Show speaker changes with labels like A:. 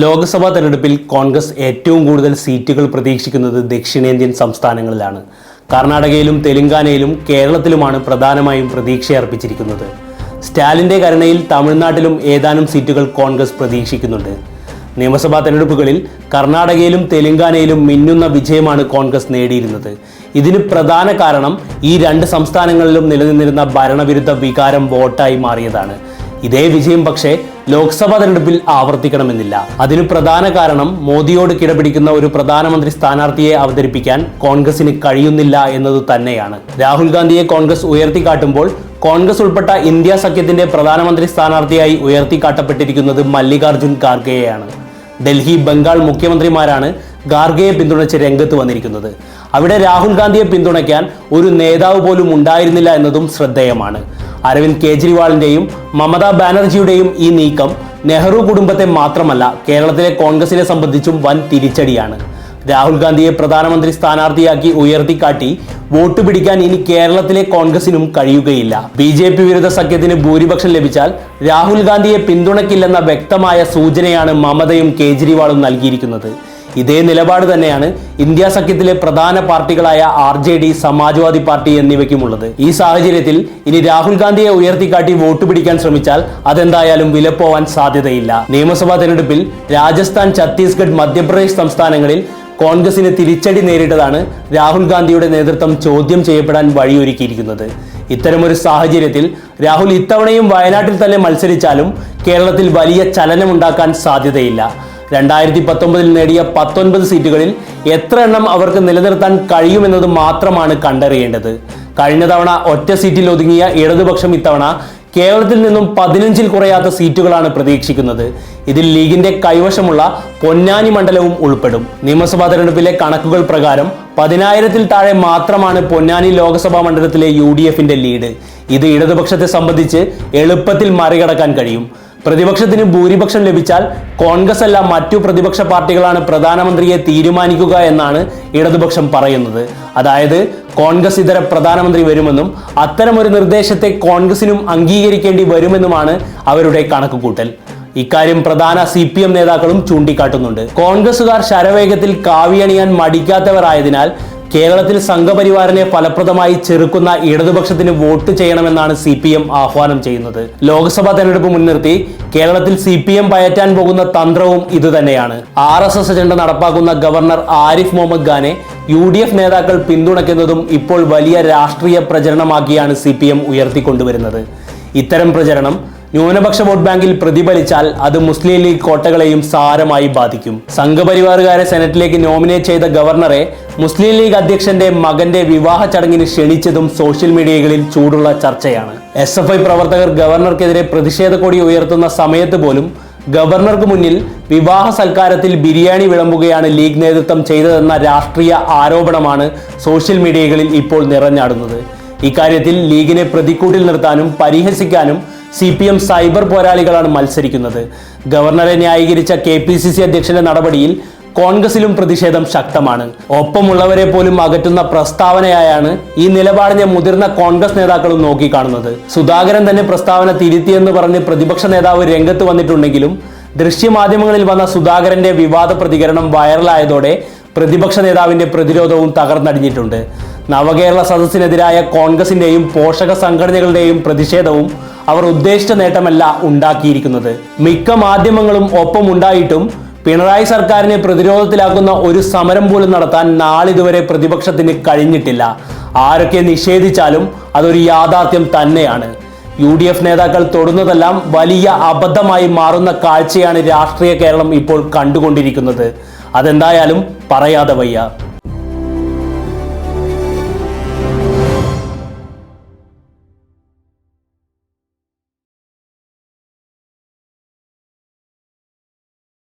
A: ലോക്സഭാ തെരഞ്ഞെടുപ്പിൽ കോൺഗ്രസ് ഏറ്റവും കൂടുതൽ സീറ്റുകൾ പ്രതീക്ഷിക്കുന്നത് ദക്ഷിണേന്ത്യൻ സംസ്ഥാനങ്ങളിലാണ്. കർണാടകയിലും തെലങ്കാനയിലും കേരളത്തിലുമാണ് പ്രധാനമായും പ്രതീക്ഷയർപ്പിച്ചിരിക്കുന്നത്. സ്റ്റാലിന്റെ കരുണയിൽ തമിഴ്നാട്ടിലും ഏതാനും സീറ്റുകൾ കോൺഗ്രസ് പ്രതീക്ഷിക്കുന്നുണ്ട്. നിയമസഭാ തെരഞ്ഞെടുപ്പുകളിൽ കർണാടകയിലും തെലങ്കാനയിലും മിന്നുന്ന വിജയമാണ് കോൺഗ്രസ് നേടിയിരുന്നത്. ഇതിന് പ്രധാന കാരണം ഈ രണ്ട് സംസ്ഥാനങ്ങളിലും നിലനിന്നിരുന്ന ഭരണവിരുദ്ധ വികാരം വോട്ടായി മാറിയതാണ്. ഇതേ വിജയം പക്ഷേ ലോക്സഭാ തെരഞ്ഞെടുപ്പിൽ ആവർത്തിക്കണമെന്നില്ല. അതിന് പ്രധാന കാരണം മോദിയോട് കിടപിടിക്കുന്ന ഒരു പ്രധാനമന്ത്രി സ്ഥാനാർത്ഥിയെ അവതരിപ്പിക്കാൻ കോൺഗ്രസിന് കഴിയുന്നില്ല എന്നത് തന്നെയാണ്. രാഹുൽ ഗാന്ധിയെ കോൺഗ്രസ് ഉയർത്തിക്കാട്ടുമ്പോൾ കോൺഗ്രസ് ഉൾപ്പെട്ട ഇന്ത്യ സഖ്യത്തിന്റെ പ്രധാനമന്ത്രി സ്ഥാനാർത്ഥിയായി ഉയർത്തിക്കാട്ടപ്പെട്ടിരിക്കുന്നത് മല്ലികാർജുൻ ഖാർഗെയാണ്. ഡൽഹി ബംഗാൾ മുഖ്യമന്ത്രിമാരാണ് ഖാർഗെയെ പിന്തുണച്ച് രംഗത്ത് വന്നിരിക്കുന്നത്. അവിടെ രാഹുൽ ഗാന്ധിയെ പിന്തുണയ്ക്കാൻ ഒരു നേതാവ് പോലും ഉണ്ടായിരുന്നില്ല എന്നതും ശ്രദ്ധേയമാണ്. അരവിന്ദ് കേജ്രിവാളിന്റെയും മമതാ ബാനർജിയുടെയും ഈ നീക്കം നെഹ്റു കുടുംബത്തെ മാത്രമല്ല കേരളത്തിലെ കോൺഗ്രസിനെ സംബന്ധിച്ചും വൻ തിരിച്ചടിയാണ്. രാഹുൽ ഗാന്ധിയെ പ്രധാനമന്ത്രി സ്ഥാനാർത്ഥിയാക്കി ഉയർത്തിക്കാട്ടി വോട്ട് പിടിക്കാൻ ഇനി കേരളത്തിലെ കോൺഗ്രസിനും കഴിയുകയില്ല. ബി ജെ പി വിരുദ്ധ സഖ്യത്തിന് ഭൂരിപക്ഷം ലഭിച്ചാൽ രാഹുൽ ഗാന്ധിയെ പിന്തുണയ്ക്കില്ലെന്ന വ്യക്തമായ സൂചനയാണ് മമതയും കേജ്രിവാളും നൽകിയിരിക്കുന്നത്. ഇതേ നിലപാട് തന്നെയാണ് ഇന്ത്യ സഖ്യത്തിലെ പ്രധാന പാർട്ടികളായ R J D Samajwadi party എന്നിവയ്ക്കുമുള്ളത്. ഈ സാഹചര്യത്തിൽ ഇനി രാഹുൽ ഗാന്ധിയെ ഉയർത്തിക്കാട്ടി വോട്ട് പിടിക്കാൻ ശ്രമിച്ചാൽ അതെന്തായാലും വിലപ്പോവാൻ സാധ്യതയില്ല. നിയമസഭാ തെരഞ്ഞെടുപ്പിൽ രാജസ്ഥാൻ ഛത്തീസ്ഗഡ് മധ്യപ്രദേശ് സംസ്ഥാനങ്ങളിൽ കോൺഗ്രസിന് തിരിച്ചടി നേരിട്ടതാണ് രാഹുൽ ഗാന്ധിയുടെ നേതൃത്വം ചോദ്യം ചെയ്യപ്പെടാൻ വഴിയൊരുക്കിയിരിക്കുന്നത്. ഇത്തരമൊരു സാഹചര്യത്തിൽ രാഹുൽ ഇത്തവണയും വയനാട്ടിൽ തന്നെ മത്സരിച്ചാലും കേരളത്തിൽ വലിയ ചലനമുണ്ടാക്കാൻ സാധ്യതയില്ല. രണ്ടായിരത്തി പത്തൊമ്പതിൽ നേടിയ പത്തൊൻപത് സീറ്റുകളിൽ എത്ര എണ്ണം അവർക്ക് നിലനിർത്താൻ കഴിയുമെന്നത് മാത്രമാണ് കണ്ടറിയേണ്ടത്. കഴിഞ്ഞ തവണ ഒറ്റ സീറ്റിൽ ഒതുങ്ങിയ ഇടതുപക്ഷം ഇത്തവണ കേരളത്തിൽ നിന്നും പതിനഞ്ചിൽ കുറയാത്ത സീറ്റുകളാണ് പ്രതീക്ഷിക്കുന്നത്. ഇതിൽ ലീഗിന്റെ കൈവശമുള്ള പൊന്നാനി മണ്ഡലവും ഉൾപ്പെടും. നിയമസഭാ തെരഞ്ഞെടുപ്പിലെ കണക്കുകൾ പ്രകാരം പതിനായിരത്തിൽ താഴെ മാത്രമാണ് പൊന്നാനി ലോക്സഭാ മണ്ഡലത്തിലെ യു ലീഡ്. ഇത് ഇടതുപക്ഷത്തെ സംബന്ധിച്ച് എളുപ്പത്തിൽ മറികടക്കാൻ കഴിയും. പ്രതിപക്ഷത്തിന് ഭൂരിപക്ഷം ലഭിച്ചാൽ കോൺഗ്രസ് അല്ല മറ്റു പ്രതിപക്ഷ പാർട്ടികളാണ് പ്രധാനമന്ത്രിയെ തീരുമാനിക്കുക എന്നാണ് ഇടതുപക്ഷം പറയുന്നത്. അതായത് കോൺഗ്രസ് ഇതര പ്രധാനമന്ത്രി വരുമെന്നും അത്തരമൊരു നിർദ്ദേശത്തെ കോൺഗ്രസിനും അംഗീകരിക്കേണ്ടി വരുമെന്നുമാണ് അവരുടെ കണക്കുകൂട്ടൽ. ഇക്കാര്യം പ്രധാന സി പി എം നേതാക്കളും ചൂണ്ടിക്കാട്ടുന്നുണ്ട്. കോൺഗ്രസുകാർ ശരവേഗത്തിൽ കാവിയണിയാൻ മടിക്കാത്തവരായതിനാൽ കേരളത്തിൽ സംഘപരിവാറിനെ ഫലപ്രദമായി ചെറുക്കുന്ന ഇടതുപക്ഷത്തിന് വോട്ട് ചെയ്യണമെന്നാണ് സി പി എം ആഹ്വാനം ചെയ്യുന്നത്. ലോക്സഭാ തെരഞ്ഞെടുപ്പ് മുൻനിർത്തി കേരളത്തിൽ സി പി എം പയറ്റാൻ പോകുന്ന തന്ത്രവും ഇതുതന്നെയാണ്. ആർ എസ് എസ് അജണ്ട നടപ്പാക്കുന്ന ഗവർണർ ആരിഫ് മുഹമ്മദ് ഖാനെ യു ഡി എഫ് നേതാക്കൾ പിന്തുണയ്ക്കുന്നതും ഇപ്പോൾ വലിയ രാഷ്ട്രീയ പ്രചരണമാക്കിയാണ് സി പി എം ഉയർത്തിക്കൊണ്ടുവരുന്നത്. ഇത്തരം പ്രചരണം ന്യൂനപക്ഷ വോട്ട് ബാങ്കിൽ പ്രതിഫലിച്ചാൽ അത് മുസ്ലിം ലീഗ് കോട്ടകളെയും സാരമായി ബാധിക്കും. സംഘപരിവാറുകാരെ സെനറ്റിലേക്ക് നോമിനേറ്റ് ചെയ്ത ഗവർണറെ മുസ്ലിം ലീഗ് അധ്യക്ഷന്റെ മകന്റെ വിവാഹ ചടങ്ങിന് ക്ഷണിച്ചതും സോഷ്യൽ മീഡിയകളിൽ ചൂടുള്ള ചർച്ചയാണ്. എസ് എഫ് ഐ പ്രവർത്തകർ ഗവർണർക്കെതിരെ പ്രതിഷേധ കൊടി ഉയർത്തുന്ന സമയത്ത് പോലും ഗവർണർക്ക് മുന്നിൽ വിവാഹ സൽക്കാരത്തിൽ ബിരിയാണി വിളമ്പുകയാണ് ലീഗ് നേതൃത്വം ചെയ്തതെന്ന രാഷ്ട്രീയ ആരോപണമാണ് സോഷ്യൽ മീഡിയകളിൽ ഇപ്പോൾ നിറഞ്ഞാടുന്നത്. ഇക്കാര്യത്തിൽ ലീഗിനെ പ്രതിക്കൂട്ടിൽ നിർത്താനും പരിഹസിക്കാനും സി പി എം സൈബർ പോരാളികളാണ് മത്സരിക്കുന്നത്. ഗവർണറെ ന്യായീകരിച്ച കെ പി സി സി അധ്യക്ഷന്റെ നടപടിയിൽ കോൺഗ്രസിലും പ്രതിഷേധം ശക്തമാണ്. ഒപ്പമുള്ളവരെ പോലും അകറ്റുന്ന പ്രസ്താവനയായാണ് ഈ നിലപാടിനെ മുതിർന്ന കോൺഗ്രസ് നേതാക്കളും നോക്കിക്കാണുന്നത്. സുധാകരൻ തന്നെ പ്രസ്താവന തിരുത്തിയെന്ന് പറഞ്ഞ് പ്രതിപക്ഷ നേതാവ് രംഗത്ത് വന്നിട്ടുണ്ടെങ്കിലും ദൃശ്യമാധ്യമങ്ങളിൽ വന്ന സുധാകരന്റെ വിവാദ പ്രതികരണം വൈറലായതോടെ പ്രതിപക്ഷ നേതാവിന്റെ പ്രതിരോധവും തകർന്നടിഞ്ഞിട്ടുണ്ട്. നവകേരള സദസ്സിനെതിരായ കോൺഗ്രസിന്റെയും പോഷക സംഘടനകളുടെയും പ്രതിഷേധവും അവർ ഉദ്ദേശിച്ച നേട്ടമല്ല ഉണ്ടാക്കിയിരിക്കുന്നത്. മിക്ക മാധ്യമങ്ങളും ഒപ്പം ഉണ്ടായിട്ടും പിണറായി സർക്കാരിനെ പ്രതിരോധത്തിലാക്കുന്ന ഒരു സമരം പോലും നടത്താൻ നാളിതുവരെ പ്രതിപക്ഷത്തിന് കഴിഞ്ഞിട്ടില്ല. ആരൊക്കെ നിഷേധിച്ചാലും അതൊരു യാഥാർത്ഥ്യം തന്നെയാണ്. യു ഡി എഫ് നേതാക്കൾ തൊടുന്നതെല്ലാം വലിയ അബദ്ധമായി മാറുന്ന കാഴ്ചയാണ് രാഷ്ട്രീയ കേരളം ഇപ്പോൾ കണ്ടുകൊണ്ടിരിക്കുന്നത്. അതെന്തായാലും പറയാതെ വയ്യ.